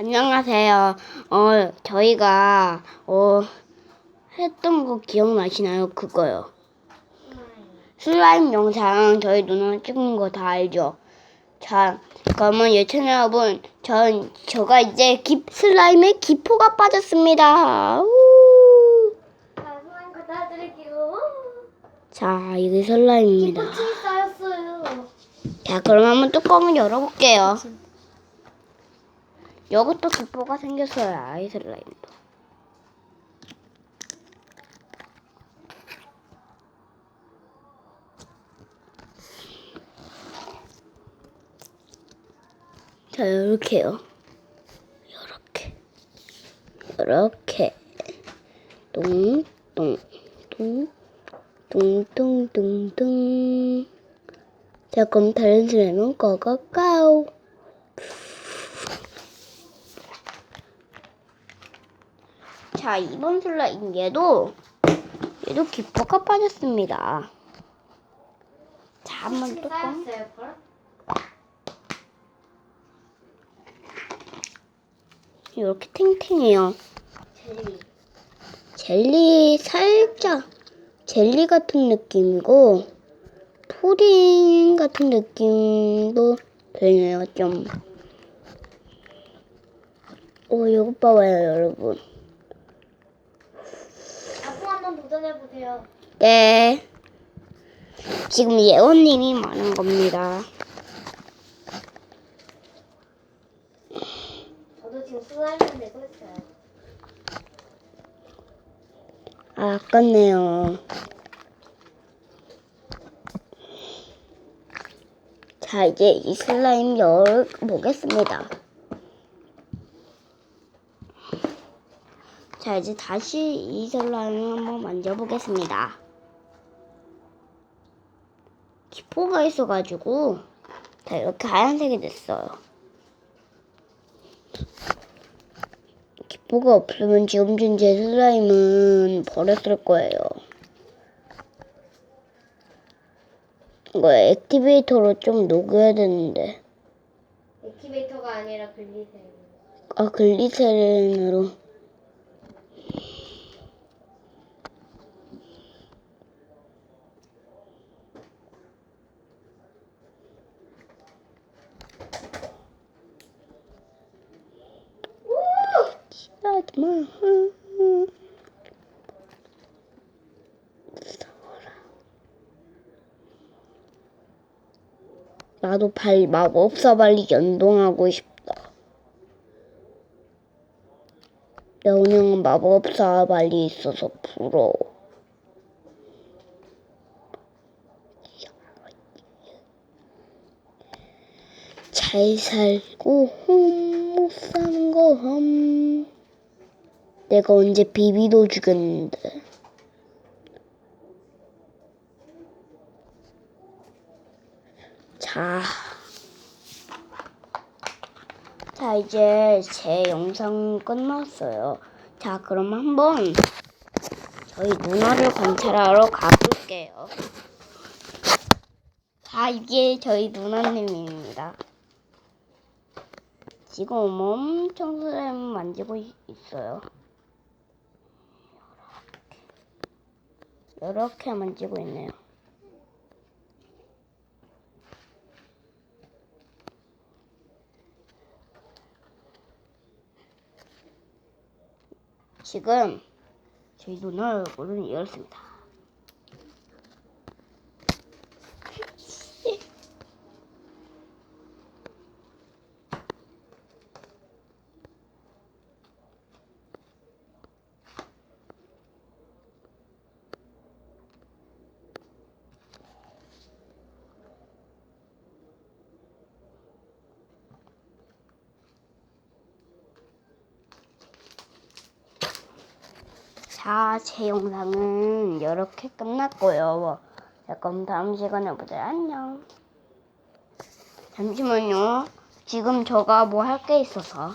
안녕하세요. 어, 저희가, 어, 했던 거 기억나시나요? 그거요. 슬라임 영상 저희 누나 찍은 거 다 알죠? 자, 그러면 예찬 여러분, 전, 저가 이제 기, 슬라임에 기포가 빠졌습니다. 우! 자, 드릴게요. 이게 슬라임입니다. 기포층이 쌓였어요. 자, 그럼 한번 뚜껑을 열어볼게요. 여기도 기포가 생겼어요, 아이 슬라임도. 자, 이렇게요. 이렇게. 이렇게. 똥, 똥, 똥, 똥, 똥, 똥, 똥. 자, 그럼 다른 슬라임은 꺼꺼까오. 자, 이번 슬라임 얘도 얘도 기포가 빠졌습니다. 자, 한번 뚜껑. 이렇게 탱탱해요. 젤리. 젤리 살짝 젤리 같은 느낌이고 푸딩 같은 느낌도 되네요 좀. 오 이거 봐봐요 여러분. 앞으로 한번 도전해 보세요. 네. 지금 예원님이 말한 겁니다. 저도 지금 슬라임을 내고 있어요. 아, 아깝네요. 자, 이제 이 슬라임 열어보겠습니다. 자, 이제 다시 이 슬라임 한번 만져보겠습니다. 기포가 있어가지고, 자, 이렇게 하얀색이 됐어요. 기포가 없으면 지금 제 슬라임은 버렸을 거예요. 이거 액티베이터로 좀 녹여야 되는데. 액티베이터가 아니라 글리세요. 아, 글리세린으로. 마. 나도 발 마법사 발리 연동하고 싶다. 내 운영은 마법사 발리 있어서 부러워. 잘 살고 흠, 못 사는 거 흠. 내가 언제 비비도 죽였는데. 자. 자, 이제 제 영상 끝났어요. 자, 그럼 한번 저희 누나를 관찰하러 가볼게요. 자, 이게 저희 누나님입니다. 지금 엄청 슬라임 만지고 있- 있어요. 이렇게, 만지고 있네요. 지금 저희 누나 얼굴은 열었습니다. 자, 제 영상은 이렇게 끝났고요. 자, 그럼 다음 시간에 보자. 안녕. 잠시만요. 지금 저가 뭐 할 게 있어서.